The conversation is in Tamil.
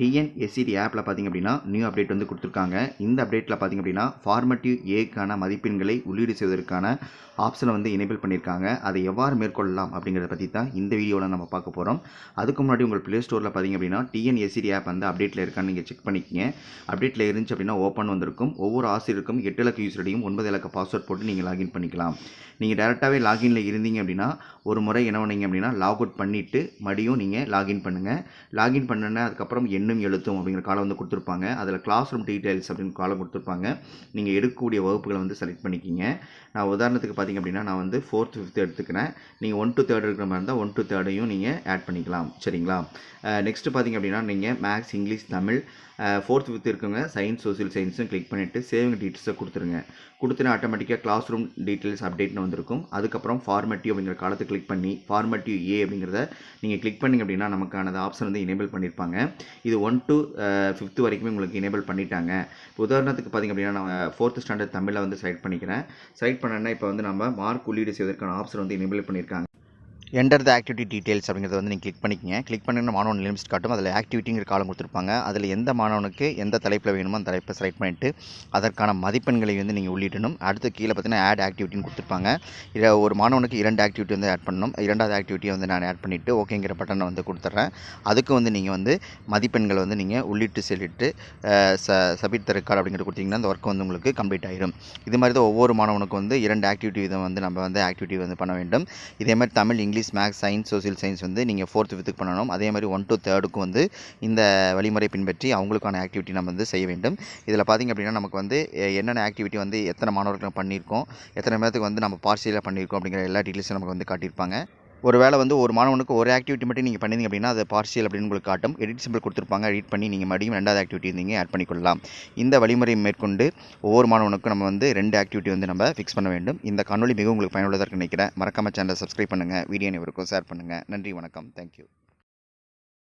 டிஎன்எஸ்சிடி ஆப்பில் பார்த்தீங்க அப்படின்னா நியூ அப்டேட் வந்து கொடுத்துருக்காங்க. இந்த அப்டேட்டில் பார்த்தீங்க அப்படின்னா ஃபார்மட்டிவ் ஏக்கான மதிப்பெண்களை உள்ளீடு செய்வதற்கான ஆப்ஷனை வந்து எனேபிள் பண்ணியிருக்காங்க. அதை எவ்வாறு மேற்கொள்ளலாம் அப்படிங்கிறத பற்றி தான் இந்த வீடியோவில் நம்ம பார்க்க போகிறோம் அதுக்கு முன்னாடி உங்கள் ப்ளே ஸ்டோரில் பார்த்தீங்க அப்படின்னா டிஎன்எஸ்சிடி ஆப் வந்து அப்டேட்டில் இருக்கான்னு நீங்கள் செக் பண்ணிக்கங்க. அப்டேட்டில் இருந்துச்சு அப்படின்னா ஓப்பன் வந்திருக்கும். ஒவ்வொரு ஆசிரியருக்கும் எட்டு இலக்க யூசரையும் ஒன்பது இலக்க பாஸ்வேர்ட் போட்டு நீங்கள் லாகின் பண்ணிக்கலாம். நீங்கள் டேரெக்டாகவே லாகின்ல இருந்தீங்க அப்படின்னா ஒரு முறை என்ன பண்ணீங்க அப்படின்னா லாக் அவுட் பண்ணிவிட்டு மறுபடியும் நீங்கள் லாகின் பண்ணுங்கள் லாகின் பண்ணன அதுக்கப்புறம் எண்ணும் எழுத்தும் அப்படிங்கிற காலம் வந்து கொடுத்துருப்பாங்க. அதில் கிளாஸ் ரூம் டீட்டெயில்ஸ் அப்படின்னு காலம் கொடுத்துருப்பாங்க. நீங்கள் எடுக்கக்கூடிய வகுப்புகளை வந்து செலக்ட் பண்ணிக்கிங்க. நான் உதாரணத்துக்கு பார்த்தீங்க அப்படின்னா நான் வந்து ஃபோர்த் ஃபிஃப்த் எடுத்துக்கிறேன். நீங்கள் ஒன் டு தேர்ட் இருக்கிற மாதிரி இருந்தால் ஒன் டு தேர்டையும் நீங்கள் ஆட் பண்ணிக்கலாம். சரிங்களா? நெக்ஸ்ட்டு பார்த்தீங்க அப்படின்னா நீங்கள் maths English Tamil fourth fifth இருக்கவங்க சயின்ஸ் சோசியல் சயின்ஸும் கிளிக் பண்ணிவிட்டு சேவிங் டீட்டெயில்ஸை கொடுத்துருங்க. கொடுத்துனா ஆட்டோமேட்டிக்காக கிளாஸ் ரூம் டீட்டெயில்ஸ் அப்டேட்னு வந்திருக்கும். அதுக்கப்புறம் ஃபார்மேட்டிவ் அப்படிங்கிற காலத்தை கிளிக் பண்ணி ஃபார்மேட்டிவ் ஏ அப்படிங்கிறத நீங்கள் கிளிக் பண்ணிங்க அப்படின்னா நமக்கான ஆப்ஷன் வந்து எனேபிள் பண்ணியிருப்பாங்க இது ஒன் டு ஃபிஃப்த் வரைக்குமே உங்களுக்கு எனேபிள் பண்ணிட்டாங்க. இப்போ உதாரணத்துக்கு பார்த்திங்க அப்படின்னா நான் ஃபோர்த் ஸ்டாண்டர்ட் தமிழில் வந்து செலக்ட் பண்ணிக்கிறேன். செலக்ட் பண்ணேன்னா இப்போ வந்து நம்ம மார்க் உள்ளீடு செய்வதற்கான ஆப்ஷன் வந்து எனேபிள் பண்ணியிருக்காங்க. என்டர் த ஆக்டிவிட்டி டீட்டெயில்ஸ் அப்படிங்கிறத வந்து நீங்கள் கிளிக் பண்ணிக்கங்க. கிளிக் பண்ணிங்கன்னா மாணவன் லிமிட்ஸ் காட்டும். அதில் ஆக்டிவிட்டிங்கிற காலம் கொடுத்துருப்பாங்க. அதில் எந்த மாணவனுக்கு எந்த தலைப்பில் வேணுமோ அந்த தலைப்பை செலக்ட் பண்ணிவிட்டு அதற்கான மதிப்பெண்களை வந்து நீங்கள் உள்ளிடணும். அடுத்து கீழே பார்த்தீங்கன்னா ஆட் ஆக்டிவிட்டின்னு கொடுத்துருப்பாங்க. இதில் ஒரு மாணவனுக்கு இரண்டு ஆக்டிவிட்டி வந்து ஆட் பண்ணணும். இரண்டாவது ஆக்டிவிட்டியை வந்து நான் ஆட் பண்ணிவிட்டு ஓகேங்கிற பட்டனை வந்து கொடுத்துட்றேன் அதுக்கு வந்து நீங்கள் வந்து மதிப்பெண்களை வந்து நீங்கள் உள்ளிட்டு செல்லிட்டு ச சபிட் ரெக்கார்ட் அப்படிங்கிறது கொடுத்தீங்கன்னா அந்த ஒர்க் வந்து உங்களுக்கு கம்ப்ளீட் ஆயிடும் இது மாதிரி தான் ஒவ்வொரு மாணவனுக்கும் வந்து இரண்டு ஆக்டிவிட்டி இதை வந்து நம்ம வந்து ஆக்டிவிட்டி வந்து பண்ண வேண்டும். இதே மாதிரி Tamil English maths science social science வந்து நீங்கள் ஃபோர்த்து ஃபிஃப்த்துக்கு பண்ணணும். அதே மாதிரி ஒன் டு தேர்டுக்கும் வந்து இந்த வழிமுறை பின்பற்றி அவங்களுக்கான ஆக்டிவிட்டி நம்ம வந்து செய்ய வேண்டும். இதில் பார்த்திங்க அப்படின்னா நமக்கு வந்து என்னென்ன ஆக்டிவிட்டி வந்து எத்தனை மாணவர்கள் பண்ணியிருக்கோம் எத்தனை பேர்த்துக்கு வந்து நம்ம பார்சியலாக பண்ணியிருக்கோம் அப்படிங்கிற எல்லா டீட்டெயில்ஸும் நமக்கு வந்து காட்டியிருப்பாங்க. ஒரு வேளை வந்து ஒரு மாணவனுக்கு ஒரு ஆக்டிவிட்டி மட்டும் நீங்கள் பண்ணிங்க அப்படின்னா அது பார்சியல் அப்படின்னு உங்களுக்கு காட்டும். எடிட் சிம்பிள் கொடுத்துருப்பாங்க. எடிட் பண்ணி நீங்கள் மறுபடியும் ரெண்டாவது ஆக்டிவிட்டி நீங்கள் ஆட் பண்ணிக்கொள்ளலாம். இந்த வழிமுறை மேற்கொண்டு ஒவ்வொரு மாணவனுக்கும் நம்ம வந்து ரெண்டு ஆக்டிவிட்டி வந்து நம்ம ஃபிக்ஸ் பண்ண வேண்டும். இந்த காணொலி மிகவும் உங்களுக்கு பயனுள்ளதாக நினைக்கிறேன். மறக்காம சேனலை சப்ஸ்கிரைப் பண்ணுங்கள் வீடியோ அனைவருக்கும் ஷேர் பண்ணுங்கள் நன்றி வணக்கம். தேங்க்யூ